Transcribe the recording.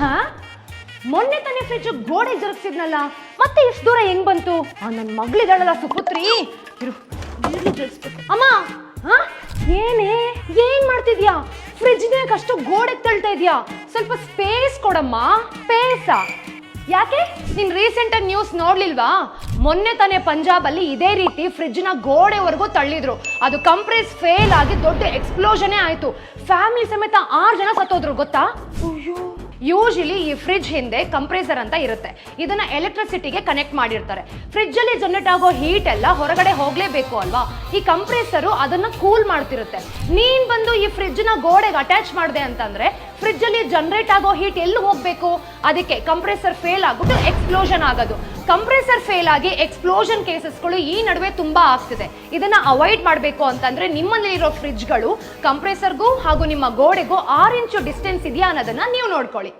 ಹಾ? ಮೊನ್ನೆ ತಾನೇ ಫ್ರಿಜ್ ಗೋಡೆ ಜರುಗಿಸಿದ್ನಲ್ಲ, ಮತ್ತೆ ಇಷ್ಟು ದೂರ ಹೆಂಗ್ ಬಂತು? ನನ್ನ ಮಗಳಿದಾಳಲ್ಲ ಸುಪುತ್ರಿ. ಇರು. ಅಮ್ಮ, ಹಾ? ಏನೇ? ಏನ್ ಮಾಡ್ತಿದ್ಯಾ? ಫ್ರಿಜ್ನೇ ಅಷ್ಟು ಗೋಡೆ ತಳ್ತಾ ಇದ್ಯಾ? ಸ್ವಲ್ಪ ಸ್ಪೇಸ್ ಕೊಡಮ್ಮ. ಸ್ಪೇಸಾ ಯಾಕೆ? ನಿನ್ ರೀಸೆಂಟ್ ಆಗಿ ನ್ಯೂಸ್ ನೋಡ್ಲಿಲ್ವಾ? ಮೊನ್ನೆ ತಾನೇ ಪಂಜಾಬ್ ಅಲ್ಲಿ ಇದೇ ರೀತಿ ಫ್ರಿಡ್ಜ್ನ ಗೋಡೆವರೆಗೂ ತಳ್ಳಿದ್ರು. ಅದು ಕಂಪ್ರೆಸ್ ಫೇಲ್ ಆಗಿ ದೊಡ್ಡ ಎಕ್ಸ್ಪ್ಲೋಷನ್ ಆಯ್ತು. ಫ್ಯಾಮಿಲಿ ಸಮೇತ ಆರು ಜನ ಸತ್ತೋದ್ರು, ಗೊತ್ತಾ? ಯೂಶಲಿ ಈ ಫ್ರಿಡ್ಜ್ ಹಿಂದೆ ಕಂಪ್ರೆಸರ್ ಅಂತ ಇರುತ್ತೆ. ಇದನ್ನ ಎಲೆಕ್ಟ್ರಿಸಿಟಿಗೆ ಕನೆಕ್ಟ್ ಮಾಡಿರ್ತಾರೆ. ಫ್ರಿಜ್ ಅಲ್ಲಿ ಜನರೇಟ್ ಆಗೋ ಹೀಟ್ ಎಲ್ಲ ಹೊರಗಡೆ ಹೋಗ್ಲೇಬೇಕು ಅಲ್ವಾ? ಈ ಕಂಪ್ರೆಸರು ಅದನ್ನ ಕೂಲ್ ಮಾಡ್ತಿರುತ್ತೆ. ನೀನ್ ಬಂದು ಈ ಫ್ರಿಡ್ಜ್ನ ಗೋಡೆಗೆ ಅಟ್ಯಾಚ್ ಮಾಡಿದೆ ಅಂತಂದ್ರೆ ಫ್ರಿಡ್ಜ್ ಅಲ್ಲಿ ಜನರೇಟ್ ಆಗೋ ಹೀಟ್ ಎಲ್ಲಿ ಹೋಗ್ಬೇಕು? ಅದಕ್ಕೆ ಕಂಪ್ರೆಸರ್ ಫೇಲ್ ಆಗ್ಬಿಟ್ಟು ಎಕ್ಸ್ಪ್ಲೋಷನ್ ಆಗೋದು. ಕಂಪ್ರೆಸರ್ ಫೇಲ್ ಆಗಿ ಎಕ್ಸ್ಪ್ಲೋಷನ್ ಕೇಸಸ್ಗಳು ಈ ನಡುವೆ ತುಂಬಾ ಆಗ್ತಿದೆ. ಇದನ್ನ ಅವಾಯ್ಡ್ ಮಾಡಬೇಕು ಅಂತಂದ್ರೆ ನಿಮ್ಮಲ್ಲಿರೋ ಫ್ರಿಜ್ಗಳು ಕಂಪ್ರೆಸರ್ಗೂ ಹಾಗೂ ನಿಮ್ಮ ಗೋಡೆಗೂ ಆರು ಇಂಚು ಡಿಸ್ಟೆನ್ಸ್ ಇದೆಯಾ ಅನ್ನೋದನ್ನ ನೀವು ನೋಡ್ಕೊಳ್ಳಿ.